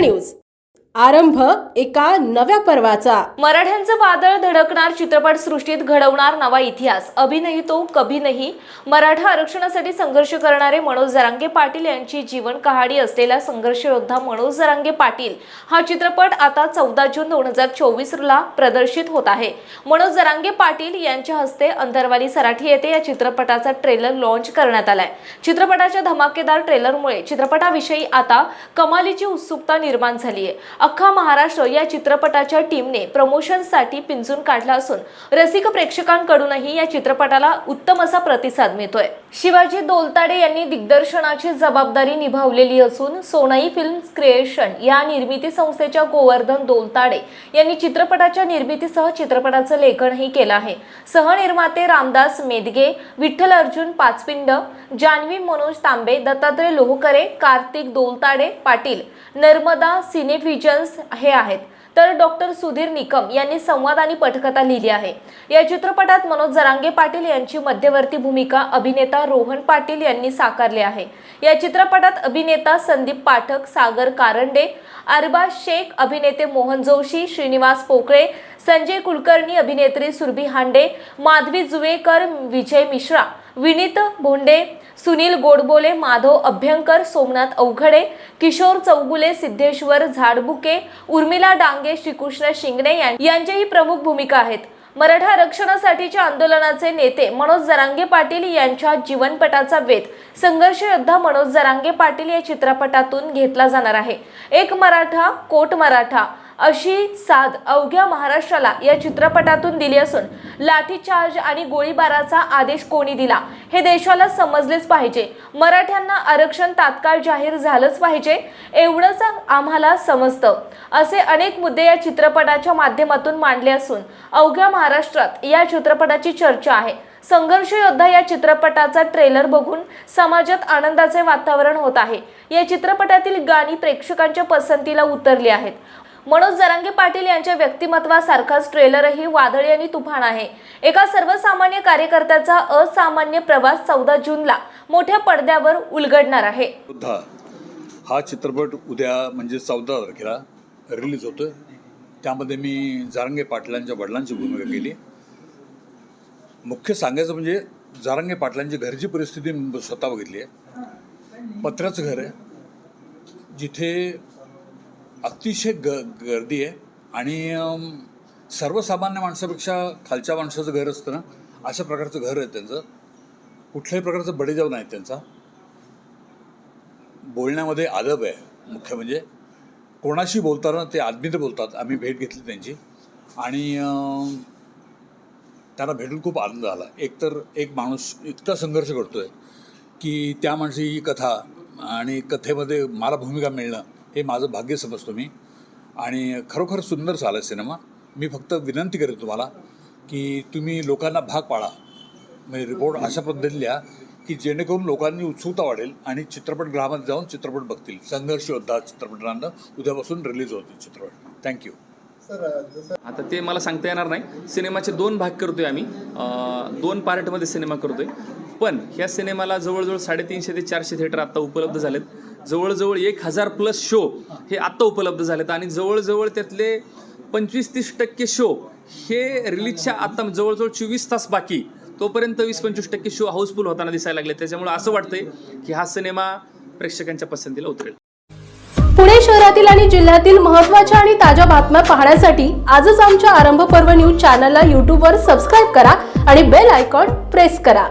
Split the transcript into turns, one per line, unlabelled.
News आरंभ एका नव्या पर्वाचा.
मराठ्यांचं वादळ धडकणार चित्रपट सृष्टीत घडवणार नवा इतिहास. अभिनयी तो कभी नाही. मराठा आरक्षणासाठी संघर्ष करणारे मनोज जरांगे पाटील यांची जीवन कहाणी असलेला संघर्ष योद्धा मनोज जरांगे पाटील हा चित्रपट आता चौदा जून दोन हजार चोवीस ला प्रदर्शित होत आहे. मनोज जरांगे पाटील यांच्या हस्ते अंतरवाली सराठी येथे या चित्रपटाचा ट्रेलर लॉन्च करण्यात आलाय. चित्रपटाच्या धमाकेदार ट्रेलरमुळे चित्रपटाविषयी आता कमालीची उत्सुकता निर्माण झाली आहे अख्खा महाराष्ट्र या चित्रपटाच्या टीमने प्रमोशनसाठी पिंजून काढला असून रसिक प्रेक्षकांकडूनही या चित्रपटाला उत्तम असा प्रतिसाद मिळतोय. शिवाजी दोलताडे यांनी दिग्दर्शनाची जबाबदारी निभावलेली असून सोनाई फिल्म क्रिएशन या निर्मिती संस्थेच्या गोवर्धन दोलताडे यांनी चित्रपटाच्या निर्मितीसह चित्रपटाचं लेखनही केलं आहे. सहनिर्माते रामदास मेदगे विठ्ठल अर्जुन पाचपिंड जान्हवी मनोज तांबे दत्तात्रय लोहकरे कार्तिक दोलताडे पाटील नर्मदा व्हिजन्स हे आहेत. तर डॉक्टर सुधीर निकम यांनी संवाद आणि पटकथा लिहिली आहे. या चित्रपटात मनोज जरांगे पाटील यांची मध्यवर्ती भूमिका अभिनेता रोहन पाटील यांनी साकारली आहे. या चित्रपटात अभिनेता संदीप पाठक सागर कारंडे अरबा शेख अभिनेते मोहन जोशी श्रीनिवास पोकळे संजय कुलकर्णी अभिनेत्री सुरभी हांडे माधवी जुवेकर विजय मिश्रा विनीत भोंडे सुनील गोडबोले माधव अभ्यंकर सोमनाथ अवघडे किशोर चौगुले सिद्धेश्वर झाडबुके उर्मिला डांगे श्रीकृष्ण शिंगणे यांच्याही प्रमुख भूमिका आहेत. मराठा आरक्षणासाठीच्या आंदोलनाचे नेते मनोज जरांगे पाटील यांच्या जीवनपटाचा वेध. संघर्ष योद्धा मनोज जरांगे पाटील या चित्रपटातून घेतला जाणार आहे. एक मराठा कोट मराठा. अशी साध अवघ्या महाराष्ट्राला या चित्रपटातून दिली असून लाठीचार्ज आणि गोळीबाराचा आदेश कोणी दिला हे देशाला समजलेच पाहिजे. मराठ्यांना आरक्षण तात्काळ जाहीर झालंच पाहिजे एवढंच आम्हाला समजतं. असे अनेक मुद्दे या चित्रपटाच्या माध्यमातून मांडले असून अवघ्या महाराष्ट्रात या चित्रपटाची चर्चा आहे. संघर्ष योद्धा या चित्रपटाचा ट्रेलर बघून समाजात आनंदाचे वातावरण होत आहे. या चित्रपटातील गाणी प्रेक्षकांच्या पसंतीला उतरली आहेत. मनोज जरांगे पाटील यांच्या व्यक्तिमत्वासारखाच ट्रेलरही वादळी आणि तुफान आहे. एका सर्वसामान्य कार्यकर्त्याचा असामान्य प्रवास चौदा जूनला मोठ्या पडद्यावर उलगडणार आहे.
हा चित्रपट उद्या म्हणजे चौदा तारखेला रिलीज होतो त्यामध्ये मी जारंगे पाटलांच्या वडिलांची भूमिका केली. मुख्य सांगायचं म्हणजे जारंगे पाटलांची घरची परिस्थिती मी स्वतः बघितली आहे. पत्र्याचं घर आहे. जिथे अतिशय ग गर्दी आहे. आणि सर्वसामान्य माणसापेक्षा खालच्या माणसाचं घर असतं ना अशा प्रकारचं घर आहे त्यांचं. कुठल्याही प्रकारचं बडेजाव नाही त्यांचा. बोलण्यामध्ये आदब आहे मुख्य म्हणजे. कोणाशी बोलताना ते आदमी ते बोलतात आम्ही भेट घेतली त्यांची. आणि त्यांना भेटून खूप आनंद झाला. एकतर एक माणूस इतका संघर्ष करतो आहे की त्या माणसाची ही कथा आणि कथेमध्ये मला भूमिका मिळणं हे माझं भाग्य समजतो मी. आणि खरोखर सुंदर झाला सिनेमा. मी फक्त विनंती करेन तुम्हाला की तुम्ही लोकांना भाग पाडा. म्हणजे रिपोर्ट अशा पद्धतीने लिहा की जेणेकरून लोकांनी उत्सुकता वाढेल आणि चित्रपटगृहामध्ये जाऊन चित्रपट बघतील. संघर्ष योद्धा चित्रपटांना उद्यापासून रिलीज होतील चित्रपट. थँक्यू
आता ते मला सांगता येणार नाही. सिनेमाचे दोन भाग करतोय आम्ही. दोन पार्टमध्ये सिनेमा करतोय. पण ह्या सिनेमाला जवळजवळ साडेतीनशे ते चारशे थिएटर आत्ता उपलब्ध झालेत. जवळजवळ एक हजार प्लस शो हे. आत्ता उपलब्ध झालेत. आणि जवळजवळ त्यातले पंचवीस तीस टक्के शो हे रिलीजच्या आता जवळजवळ चोवीस तास बाकी. तोपर्यंत वीस पंचवीस टक्के शो हाऊसफुल होताना दिसायला लागले. त्याच्यामुळे असं वाटतंय की हा सिनेमा प्रेक्षकांच्या पसंतीला उतरेल.
पुणे शहरातील आणि जिल्ह्यातील महत्त्वाच्या आणि ताज्या बातम्या पाहण्यासाठी आजच आमच्या आरंभ पर्व न्यूज चॅनलला यूट्यूबवर सबस्क्राईब करा आणि बेल आयकॉन प्रेस करा.